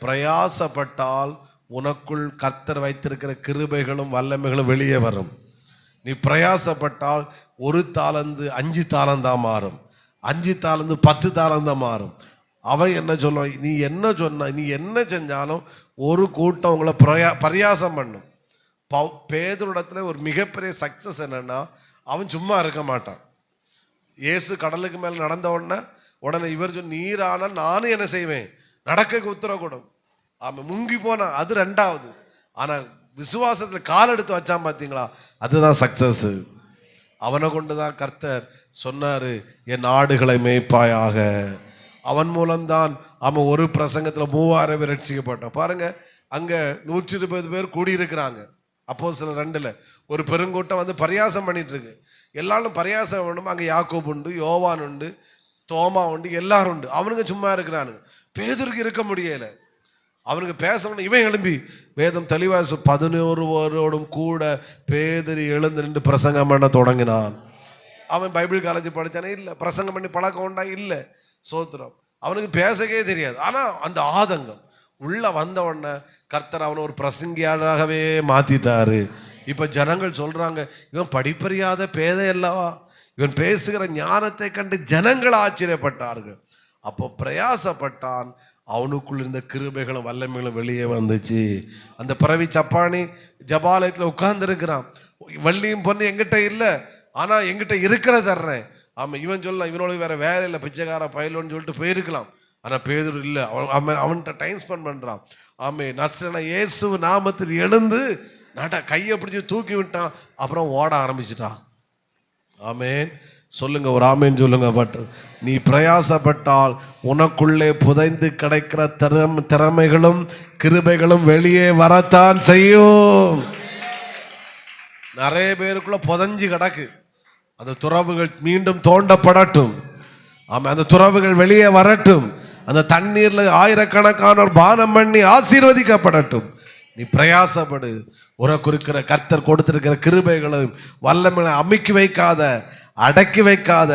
பிரயாசப்பட்டால் உனக்குள் கர்த்தர் வைத்திருக்கிற கிருபைகளும் வல்லமைகளும் வெளியே வரும். நீ பிரயாசப்பட்டால் ஒரு தாளந்து அஞ்சு தாளந்தான் மாறும். அஞ்சு தாளந்து பத்து தாளந்தான் மாறும். அவன் என்ன சொல்லுவான் நீ என்ன சொன்ன நீ என்ன செஞ்சாலும் ஒரு கூட்டம் உங்களை பிரயா பரியாசம் பண்ணும். ப பேதரிடத்துல ஒரு மிகப்பெரிய சக்ஸஸ் என்னென்னா அவன் சும்மா இருக்க மாட்டான். இயேசு கடலுக்கு மேலே நடந்த உடனே உடனே இவர் சொன்ன நீரானால் நானும் என்ன செய்வேன்? நடக்க உத்தரவு அவன் முங்கி போனான் அது ரெண்டாவது. ஆனால் விசுவாசத்தில் கால் எடுத்து வச்சான் பார்த்தீங்களா அதுதான் சக்சஸ் அவனை கொண்டு தான் கர்த்தர் சொன்னார் என் ஆடுகளை மேய்ப்பாயாக. அவன் மூலம்தான் அவன் ஒரு பிரசங்கத்தில் மூவாயிரம் பேர் ரட்சிக்கப்பட்டான் பாருங்கள் அங்கே நூற்றி இருபது பேர் கூடியிருக்கிறாங்க. அப்போ சில ரெண்டில். ஒரு பெருங்கூட்டம் வந்து பரியாசம் பண்ணிகிட்ருக்கு எல்லாரும் பரியாசம் பண்ணும் அங்கே யாக்கோப் உண்டு யோவான் உண்டு தோமா உண்டு எல்லாரும் உண்டு. அவனுங்க சும்மா இருக்கிறானுங்க. பேதருக்கு இருக்க முடியலை. அவனுக்கு பேசணும் இவன் எழும்பி வேதம் தெளிவாசு பதினோருவரோடும் கூட பேதறி எழுந்து நின்று பிரசங்கம் பண்ண தொடங்கினான். அவன் பைபிள் காலேஜ் படித்தானே இல்லை. பிரசங்கம் பண்ணி பழக்கம் உண்டா? இல்லை. சோத்திரம். அவனுக்கு பேசவே தெரியாது. ஆனால் அந்த ஆதங்கம் உள்ள வந்த உடனே கர்த்தர் அவனை ஒரு பிரசங்கியாளாகவே மாத்திட்டாரு. இப்போ ஜனங்கள் சொல்றாங்க இவன் படிப்பறியாத பேதை அல்லவா? இவன் பேசுகிற ஞானத்தை கண்டு ஜனங்கள் ஆச்சரியப்பட்டார்கள். அப்போ பிரயாசப்பட்டான். அவனுக்குள் இருந்த கிருபைகளும் வல்லமைகளும் வெளியே வந்துச்சு. அந்த பிறவி சப்பானி ஜபாலயத்தில் உட்கார்ந்துருக்கிறான். வள்ளியும் பொண்ணு எங்கிட்ட இல்லை. ஆனால் எங்கிட்ட இருக்கிற தர்றேன். ஆமாம் இவன் சொல்லலாம் இவனோட வேற வேலை இல்லை பிச்சைக்கார பயிலோன்னு சொல்லிட்டு போயிருக்கலாம். ஆனால் பேதூர் இல்லை. அவன் அவன் அவன்கிட்ட டைம் ஸ்பெண்ட் பண்ணுறான் ஆமே நஸ்ரன இயேசு நாமத்தில் எழுந்து நட கையை பிடிச்சி தூக்கி விட்டான். அப்புறம் ஓட ஆரம்பிச்சிட்டான். ஆமேன். சொல்லுங்க ஒரு ஆமேன் சொல்லுங்க பட் நீ பிரயாசப்பட்டால் உனக்குள்ளே புதைந்து கிடைக்கிற திறம் திறமைகளும் கிருபைகளும் வெளியே வரத்தான் செய்யும். நிறைய பேருக்குள்ள புதஞ்சு கிடக்கு. அந்த துறவுகள் மீண்டும் தோண்டப்படட்டும். ஆமாம் அந்த துறவுகள் வெளியே வரட்டும். அந்த தண்ணீரில் ஆயிரக்கணக்கானோர் பானம் பண்ணி ஆசீர்வதிக்கப்படட்டும். நீ பிரயாசப்படு. உனக்கு இருக்கிற கர்த்தர் கொடுத்திருக்கிற கிருபைகளையும் வல்லமைகளை அமுக்கி வைக்காத அடக்கி வைக்காத